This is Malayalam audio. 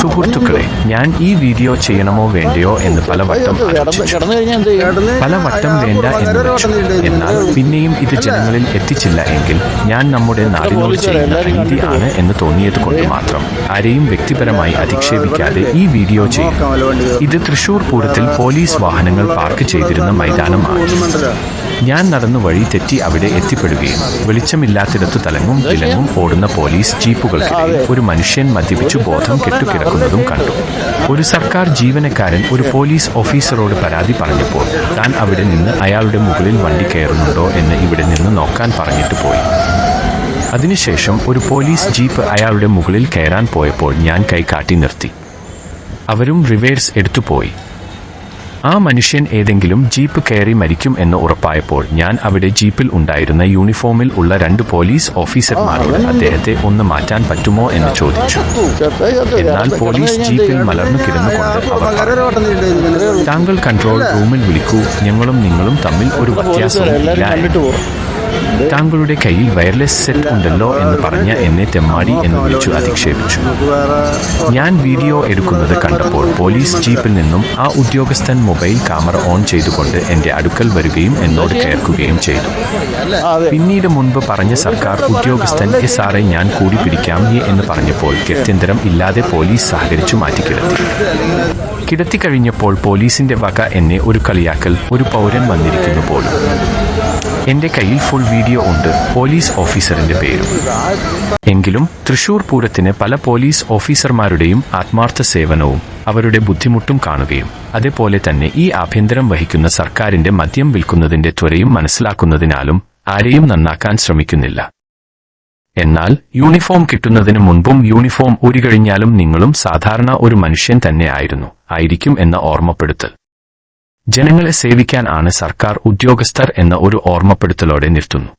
സുഹൃത്തുക്കളെ ഞാൻ ഈ വീഡിയോ ചെയ്യണമോ വേണ്ടയോ എന്ന് പലവട്ടം പലവട്ടം വേണ്ട എന്ന് വെച്ചു. എന്നാൽ പിന്നെയും ഇത് ജനങ്ങളിൽ എത്തിച്ചില്ല എങ്കിൽ ഞാൻ നമ്മുടെ നാടിനോട് ചെയ്യുന്ന രീതി ആണ് എന്ന് തോന്നിയത് കൊണ്ട് മാത്രം. ആരെയും വ്യക്തിപരമായി അധിക്ഷേപിക്കാതെ ഈ വീഡിയോ ചെയ്യും. ഇത് തൃശൂർ പൂരത്തിൽ പോലീസ് വാഹനങ്ങൾ പാർക്ക് ചെയ്തിരുന്ന മൈതാനമാണ്. ഞാൻ നടന്നു വഴി തെറ്റി അവിടെ എത്തിപ്പെടുകയും വെളിച്ചമില്ലാത്തിടത്ത് തലങ്ങും വിലങ്ങും ഓടുന്ന പോലീസ് ജീപ്പുകൾക്കിടയിൽ ഒരു മനുഷ്യൻ മദ്യപിച്ചു ബോധം കെട്ടുകിടക്കുന്നതും കണ്ടു. ഒരു സർക്കാർ ജീവനക്കാരൻ ഒരു പോലീസ് ഓഫീസറോട് പരാതി പറഞ്ഞപ്പോൾ താൻ അവിടെ നിന്ന് അയാളുടെ മുകളിൽ വണ്ടി കയറുന്നുണ്ടോ എന്ന് ഇവിടെ നിന്ന് നോക്കാൻ പറഞ്ഞിട്ട് പോയി. അതിനുശേഷം ഒരു പോലീസ് ജീപ്പ് അയാളുടെ മുകളിൽ കയറാൻ പോയപ്പോൾ ഞാൻ കൈ കാട്ടി നിർത്തി. അവരും റിവേഴ്സ് എടുത്തുപോയി ആ മനുഷ്യൻ ഏതെങ്കിലും ജീപ്പ് കയറി മരിക്കും എന്ന് ഉറപ്പായപ്പോൾ ഞാൻ അവിടെ ജീപ്പിൽ ഉണ്ടായിരുന്ന യൂണിഫോമിൽ ഉള്ള രണ്ട് പോലീസ് ഓഫീസർമാരോട് അദ്ദേഹത്തെ ഒന്ന് മാറ്റാൻ പറ്റുമോ എന്ന് ചോദിച്ചു എന്നാൽ പോലീസ് ജീപ്പിൽ മലർന്നു കിടന്നുകൊണ്ട് താങ്കൾ കൺട്രോൾ റൂമിൽ വിളിക്കൂ ഞങ്ങളും നിങ്ങളും തമ്മിൽ ഒരു എന്ന്." താങ്കളുടെ കയ്യിൽ വയർലെസ് സെറ്റ് ഉണ്ടല്ലോ എന്ന് പറഞ്ഞ എന്നെ തെമ്മാടി എന്ന് വിളിച്ചു അധിക്ഷേപിച്ചു. ഞാൻ വീഡിയോ എടുക്കുന്നത് കണ്ടപ്പോൾ പോലീസ് ജീപ്പിൽ നിന്നും ആ ഉദ്യോഗസ്ഥൻ മൊബൈൽ ക്യാമറ ഓൺ ചെയ്തുകൊണ്ട് എന്റെ അടുക്കൽ വരികയും എന്നോട് കേൾക്കുകയും ചെയ്തു. പിന്നീട് മുൻപ് പറഞ്ഞ സർക്കാർ ഉദ്യോഗസ്ഥൻ എസ് ആറെ ഞാൻ കൂടി പിടിക്കാം എന്ന് പറഞ്ഞപ്പോൾ ഗത്യന്തരം ഇല്ലാതെ പോലീസ് സഹകരിച്ചു മാറ്റിക്കിടത്തി കിടത്തി. കഴിഞ്ഞപ്പോൾ പോലീസിന്റെ വക എന്നെ ഒരു കളിയാക്കൽ ഒരു പൗരൻ വന്നിരിക്കുന്നു പോലും. എന്റെ കയ്യിൽ ഫുൾ വീഡിയോ ഉണ്ട്. പോലീസ് ഓഫീസറിന്റെ പേരും. എങ്കിലും തൃശൂർ പൂരത്തിന് പല പോലീസ് ഓഫീസർമാരുടെയും ആത്മാർത്ഥ സേവനവും അവരുടെ ബുദ്ധിമുട്ടും കാണുകയും അതേപോലെ തന്നെ ഈ ആഭ്യന്തരം വഹിക്കുന്ന സർക്കാരിന്റെ മദ്യം വിൽക്കുന്നതിന്റെ ത്വരയും മനസ്സിലാക്കുന്നതിനാലും ആരെയും നന്നാക്കാൻ ശ്രമിക്കുന്നില്ല. എന്നാൽ യൂണിഫോം കിട്ടുന്നതിന് മുൻപും യൂണിഫോം ഊരികഴിഞ്ഞാലും നിങ്ങളും സാധാരണ ഒരു മനുഷ്യൻ തന്നെ ആയിരുന്നു. ആയിരിക്കും എന്ന ഓർമ്മപ്പെടുത്തൽ. ജനങ്ങളെ സേവിക്കാൻ ആണ് സർക്കാർ ഉദ്യോഗസ്ഥർ എന്ന ഒരു ഓർമ്മപ്പെടുത്തലോടെ നിർത്തുന്നു.